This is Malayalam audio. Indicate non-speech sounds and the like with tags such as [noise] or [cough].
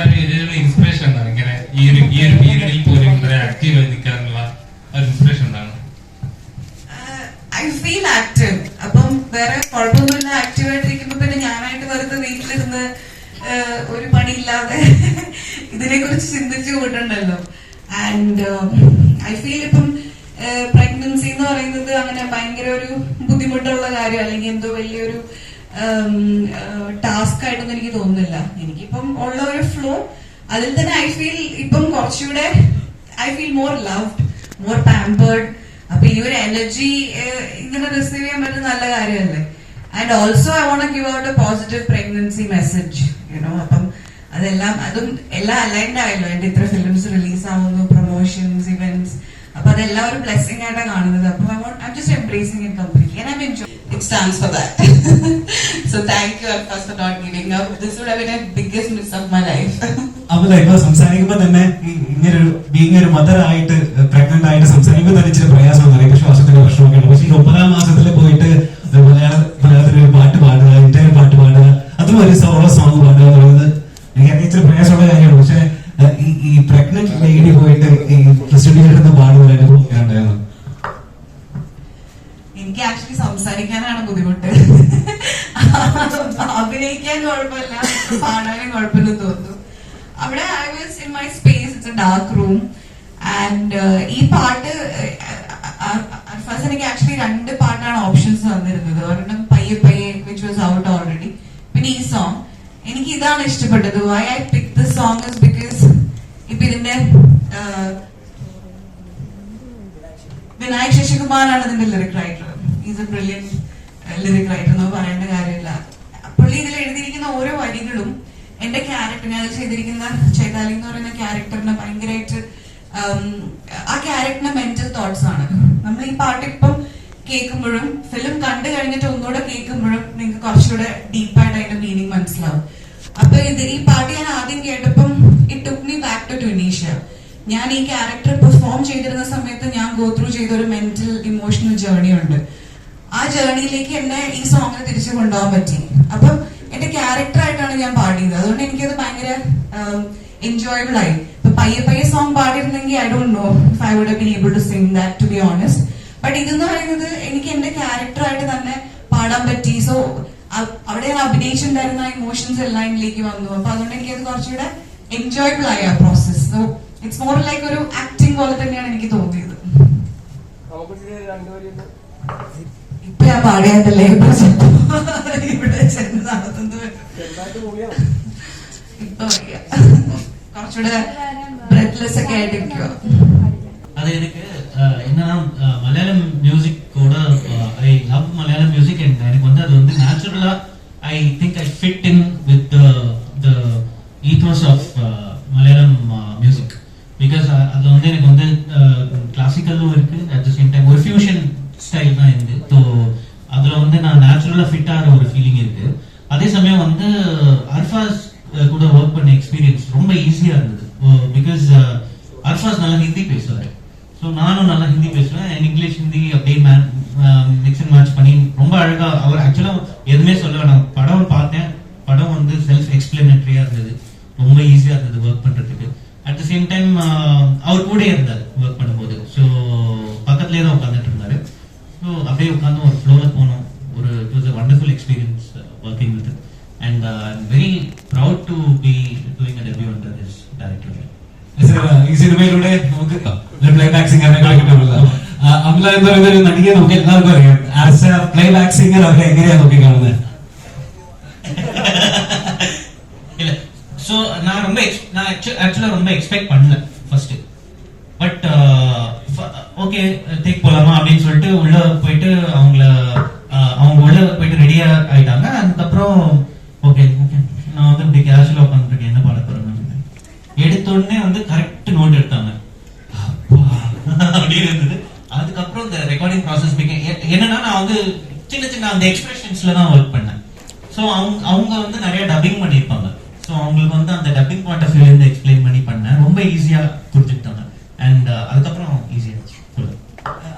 നിങ്ങളുടെ ഇതിലുള്ള ഇൻസ്പിറേഷൻ എന്താണ്? ഇങ്ങനെ ഈ ഈ ഒരു പീരീഡിൽ പോലും ഇങ്ങനെ ആക്റ്റീവ് ആയി നിൽക്കാനുള്ള ഒരു ഇൻസ്പിറേഷൻ ഐ ഫീൽ ആക്റ്റീവ് അപ്പം വേറെ കുഴപ്പമൊന്നുമില്ല. ആക്റ്റീവ് ആയിട്ടിരിക്കുമ്പോ പിന്നെ ഞാനായിട്ട് വെറുതെ വീട്ടിലിരുന്ന് ആഹ്, ഒരു പണിയില്ലാതെ [laughs] ഇതിനെ കുറിച്ച് ചിന്തിച്ചു ആൻഡ് ഐ ഫീൽ ഇപ്പം പ്രഗ്നൻസി എന്ന് പറയുന്നത് അങ്ങനെ ഭയങ്കര ഒരു ബുദ്ധിമുട്ടുള്ള കാര്യം അല്ലെങ്കിൽ എന്തോ വലിയൊരു ടാസ്ക് ആയിട്ടൊന്നും എനിക്ക് തോന്നുന്നില്ല. എനിക്കിപ്പം ഉള്ള ഒരു ഫ്ലോ അതിൽ തന്നെ ഐ ഫീൽ ഇപ്പം കുറച്ചുകൂടെ I feel more loved more pampered അപ്പൊ ഈ ഒരു എനർജി ഇങ്ങനെ റിസീവ് ചെയ്യാൻ പറ്റുന്ന നല്ല കാര്യമല്ലേ? And also I want give out a positive pregnancy message you know അപ്പം അതെല്ലാം അതും എല്ലാം അലൈൻഡ് ആയല്ലോ. എന്റെ ഇത്ര ഫിലിംസ് റിലീസ് ആവുന്നു പ്രൊമോഷൻസ് ഇവന്റ്സ് അപ്പൊ അതെല്ലാം ഒരു ബ്ലെസ്സിങ് ആയിട്ടാണ് കാണുന്നത്. അപ്പൊ I want I just embracing it completely and I'm enjoying it stands for that. [laughs] so thank you first for not giving up. This would have been the biggest miss of my life. [laughs] അപ്പൊ ഇപ്പൊ സംസാരിക്കുമ്പോ തന്നെ ഇങ്ങനെ ബീങ് ഒരു മദർ ആയിട്ട് പ്രഗ്നന്റ് ആയിട്ട് സംസാരിക്കുമ്പോൾ തന്നെ ഇച്ചിരി പ്രയാസം അറിയാം ശ്വാസത്തിന്റെ പ്രശ്നമൊക്കെ ഉണ്ട് പക്ഷെ ഈ ഒമ്പതാം മാസത്തിൽ പോയിട്ട് മലയാളത്തിൽ ഒരു പാട്ട് പാടുക ഇന്ത്യയിൽ പാട്ട് പാടുക അതും ഒരു സോളോ സോങ് പാടുക എന്ന് പറയുന്നത് എനിക്ക് ഇച്ചിരി പ്രയാസമുള്ള കാര്യമാണ് പക്ഷെ ഈ പ്രഗ്നന്റ് ലേഡി പോയിട്ട് ഈ സ്റ്റുഡിയോയിൽ പാടുന്ന ഒരു അനുഭവം എങ്ങനെ ഉണ്ടായിരുന്നു എനിക്ക് ആക്ച്വലി സംസാരിക്കാനാണ് ബുദ്ധിമുട്ട്. അഭിനയിക്കാൻ കുഴപ്പമില്ല. പാടാനും കുഴപ്പമില്ലെന്ന് തോന്നുന്നു. അവിടെ I was in my space it's a dark room and ഈ പാട്ട് ഫസ്റ്റ് എനിക്ക് ആക്ച്വലി രണ്ട് പാട്ടാണ് ഓപ്ഷൻസ് തന്നിരുന്നത്. ഒരെണ്ണം പയ്യെ പയ്യെ വിച്ച് വാസ് ഔട്ട് ഓൾറെഡി പിന്നെ ഈ സോങ് എനിക്ക് ഇതാണ് ഇഷ്ടപ്പെട്ടത്. Why I pick this song is because ഇപ്പൊ ഇതിന്റെ uh, വിനായക് ശശികുമാറാണ് ഇതിന്റെ lyric writer is a brilliant lyric writer എന്ന് പറയേണ്ട കാര്യമില്ല. പുള്ളി ഇതിൽ എഴുതിയിരിക്കുന്ന ഓരോ വരികളും എന്റെ ക്യാരക്ടറിനെ അത് ചെയ്തിരിക്കുന്ന ചൈതാലി എന്ന് പറയുന്ന ക്യാരക്ടറിനെ ഭയങ്കരമായിട്ട് ആ ക്യാരക്ടറിന്റെ മെന്റൽ തോട്ട്സ് ആണ്. നമ്മൾ ഈ പാട്ട് ഇപ്പം കേൾക്കുമ്പോഴും ഫിലിം കണ്ടു കഴിഞ്ഞിട്ട് ഒന്നുകൂടെ കേൾക്കുമ്പോഴും നിങ്ങൾക്ക് കുറച്ചുകൂടെ ഡീപ്പായിട്ട് അതിന്റെ മീനിങ് മനസ്സിലാവും. അപ്പൊ ഇത് ഈ പാട്ട് ഞാൻ ആദ്യം കേട്ടപ്പം it took me back to Tunisia ഞാൻ ഈ ക്യാരക്ടർ പെർഫോം ചെയ്തിരുന്ന സമയത്ത് ഞാൻ ഗോ ത്രൂ ചെയ്ത ഒരു മെന്റൽ ഇമോഷണൽ ജേർണി ഉണ്ട്. ആ ജേർണിയിലേക്ക് എന്നെ ഈ സോങ്ങിനെ തിരിച്ചു കൊണ്ടുപോകാൻ പറ്റി. അപ്പം എന്റെ ക്യാരക്ടർ ആയിട്ടാണ് ഞാൻ പാടിയത്. അതുകൊണ്ട് എനിക്കത് ഭയങ്കര എൻജോയബിൾ ആയി. ഇപ്പൊ പയ്യെ പയ്യെ song പാടിയിരുന്നെങ്കിൽ I don't know if I would be able to sing that to be honest but ഇതെന്ന് പറയുന്നത് എനിക്ക് എന്റെ ക്യാരക്ടർ ആയിട്ട് തന്നെ പാടാൻ പറ്റി. സോ അവിടെ ഞാൻ അഭിനയിച്ചിട്ടുണ്ടായിരുന്ന ഇമോഷൻസ് എല്ലാം ഇതിലേക്ക് വന്നു. അപ്പൊ അതുകൊണ്ട് എനിക്കത് കുറച്ചുകൂടെ എൻജോയബിൾ ആയി ആ process so it's more like ഒരു ആക്ടിങ് പോലെ തന്നെയാണ് എനിക്ക് തോന്നിയത്. ഇപ്പൊ ഞാൻ പാടിയതല്ലേ ഇവിടെ ചെന്ന് ഇവിടെ ചെന്ന് നടത്തുന്നത് ഇപ്പൊ വയ്യ. കുറച്ചുകൂടെ ബ്രെത്ത്ലെസ് ഒക്കെ ആയിട്ടിരിക്കുക அது எனக்கு அஹ், என்னன்னா அஹ், மலையாளம் மியூசிக் கூட I love Malayalam music and எனக்கு வந்து அது வந்து நேச்சுரலா I think I fit in with the ethos of Malayalam music because அதுல வந்து எனக்கு வந்து கிளாசிக்கலும் இருக்கு நான் ஃபிட் ஆகிற ஒரு ஃபீலிங் இருக்கு. அதே சமயம் வந்து அர்ஃபாஸ் கூட ஒர்க் பண்ண எக்ஸ்பீரியன்ஸ் ரொம்ப ஈஸியா இருந்தது. பிகாஸ் அர்ஃபாஸ் நல்லா ஹிந்தி பேசுவாரு. ஸோ நானும் நல்லா ஹிந்தி பேசுவேன். இங்கிலீஷ் ஹிந்தி அப்படியே மிக்ஸ் அண்ட் மேட்ச் பண்ணி ரொம்ப அழகா அவர் ஆக்சுவலா எதுவுமே சொல்ல வேணாம் படம் பார்த்தேன். படம் வந்து செல்ஃப் எக்ஸ்பிளனேட்டரியா இருந்தது. ரொம்ப ஈஸியா இருந்தது ஒர்க் பண்றதுக்கு. அட் த சேம் டைம் அவர் கூட இருந்தார் ஒர்க் பண்ணும்போது. ஸோ பக்கத்துலேயே தான் உட்காந்துட்டு இருந்தாரு. ஸோ அப்படியே உட்காந்து ஒரு ஃப்ளோவில் போனோம். to be doing a debut under this director sir, ഈ സിനിമയിലൂടെ നമുക്ക് പ്ലേ ബാക്ക് സിംഗറിനെ കിട്ടുമല്ലോ അമല എന്ന് പറയുന്ന ഒരു നടിയെ നമുക്ക് എല്ലാവർക്കും അറിയാം as a playback singer അവരെ എങ്ങനെയാ നോക്കി കാണുന്നത് இல்ல சோ நான் ரொம்ப ex- நான் ஆக்சுவலா ரொம்ப எக்ஸ்பெக்ட் பண்ணல ஃபர்ஸ்ட் பட் ஓகே டேக் போலாமா அப்படின்னு சொல்லிட்டு உள்ள போயிட்டு அவங்கள uh, அவங்க உள்ள போயிட்டு ரெடியா ஆயிட்டாங்க. அதுக்கப்புறம் ஓகே ஓகே நான் வந்து இப்படி கேஷுவலா உட்காந்துருக்கேன் என்ன பாட போறேன் எடுத்த உடனே வந்து கரெக்ட் நோட் எடுத்தாங்க. அப்படின்னு இருந்தது. அதுக்கப்புறம் இந்த ரெக்கார்டிங் ப்ராசஸ் என்னன்னா நான் வந்து சின்ன சின்ன அந்த எக்ஸ்பிரஷன்ஸ்ல தான் ஒர்க் பண்ணேன். ஸோ அவங்க அவங்க வந்து நிறைய டப்பிங் பண்ணியிருப்பாங்க. ஸோ அவங்களுக்கு வந்து அந்த டப்பிங் பாயிண்ட் ஆஃப் இருந்து எக்ஸ்பிளைன் பண்ணி பண்ணேன். ரொம்ப ஈஸியாக புரிஞ்சுக்கிட்டாங்க. அண்ட் uh, அதுக்கப்புறம் ஈஸியாக